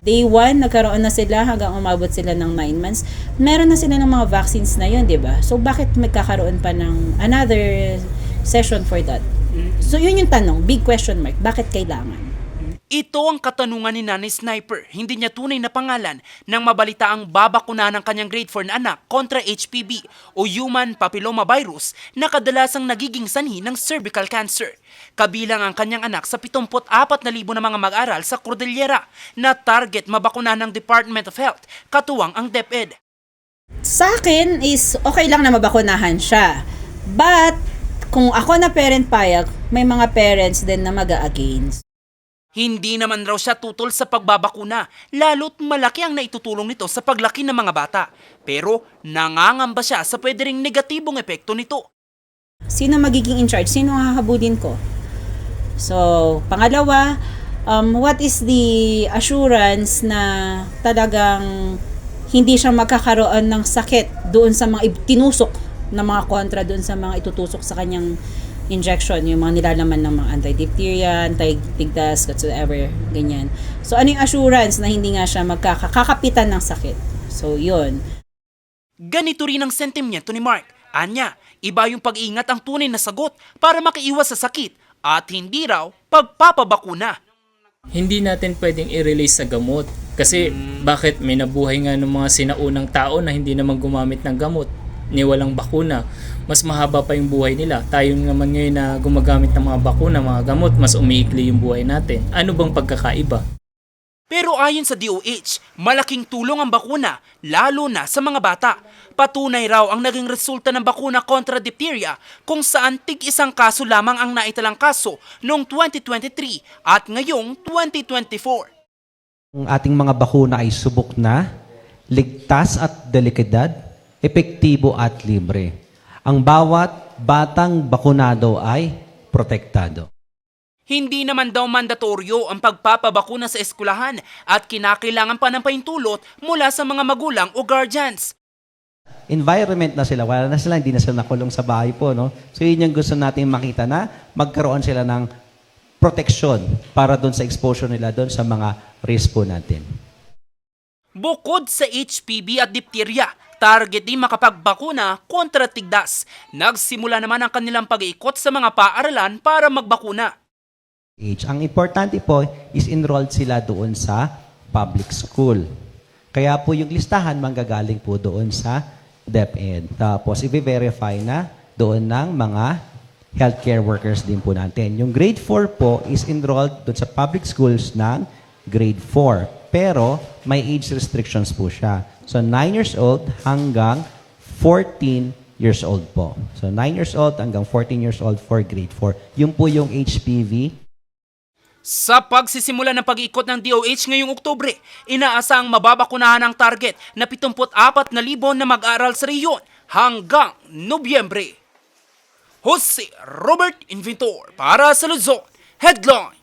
Day 1, nagkaroon na sila hanggang umabot sila ng 9 months. Meron na sila ng mga vaccines na yun, di ba? So, bakit magkakaroon pa ng another session for that? So, yun yung tanong. Big question mark. Bakit kailangan? Ito ang katanungan ni Nanay Sniper, hindi niya tunay na pangalan nang mabalita ang babakuna ng kanyang grade 4 na anak kontra HPV o Human Papillomavirus na kadalasang nagiging sanhi ng cervical cancer. Kabilang ang kanyang anak sa 74,000 na mga mag-aral sa Cordillera na target mabakuna ng Department of Health, katuwang ang DepEd. Sa akin is okay lang na mabakunahan siya. But, kung ako na parent payag, may mga parents din na mag-against. Hindi naman raw siya tutol sa pagbabakuna, lalo't malaki ang naitutulong nito sa paglaki ng mga bata. Pero nangangamba siya sa pwede ring negatibong epekto nito. Sino magiging in charge? Sino hahabulin ko? So, pangalawa, um, what is the assurance na talagang hindi siya magkakaroon ng sakit doon sa mga tinusok na mga kontra doon sa mga itutusok sa kanyang injection, yung mga nilalaman ng mga anti-diphtheria, anti-tigdas, whatsoever, ganyan. So, ano yung assurance na hindi nga siya magkakakapitan ng sakit? So, yun. Ganito rin ang sentimiento ni Mark. Anya, iba yung pag-iingat ang tunay na sagot para makiiwas sa sakit at hindi raw pagpapabakuna. hindi natin pwedeng i-release sa gamot. Kasi bakit may nabuhay nga ng mga sinaunang tao na hindi naman gumamit ng gamot ni walang bakuna. Mas mahaba pa yung buhay nila. Tayo naman ngayon na gumagamit ng mga bakuna, mga gamot, mas umiikli yung buhay natin. Ano bang pagkakaiba? Pero ayon sa DOH, malaking tulong ang bakuna, lalo na sa mga bata. Patunay raw ang naging resulta ng bakuna kontra diphtheria kung saan tig isang kaso lamang ang naitalang kaso noong 2023 at ngayong 2024. Ang ating mga bakuna ay subok na, ligtas at delikadad, epektibo at libre. Ang bawat batang bakunado ay protektado. Hindi naman daw mandatoryo ang pagpapabakuna sa eskwelahan at kinakailangan pa ng paintulot mula sa mga magulang o guardians. Environment na sila, wala na sila, hindi na sila nakulong sa bahay po. No? So yun yung gusto natin makita na magkaroon sila ng proteksyon para doon sa exposure nila doon sa mga risk po natin. Bukod sa HPV at diphtheria, target din makapagbakuna kontra tigdas. Nagsimula naman ang kanilang pag-iikot sa mga paaralan para magbakuna. age. Ang importante po is enrolled sila doon sa public school. Kaya po yung listahan manggagaling po doon sa DepEd. Tapos i-verify na doon ng mga healthcare workers din po natin. Yung grade 4 po is enrolled doon sa public schools ng grade 4. Pero may age restrictions po siya. So 9 years old hanggang 14 years old po. So 9 years old hanggang 14 years old for grade 4. Yun po yung HPV Sa pagsisimula ng pag-iikot ng DOH ngayong Oktubre, inaasang mababakunahan ang target na 74,000 na mag-aral sa reyon hanggang Nobyembre. Jose Robert Inventor para sa Luzon. Headline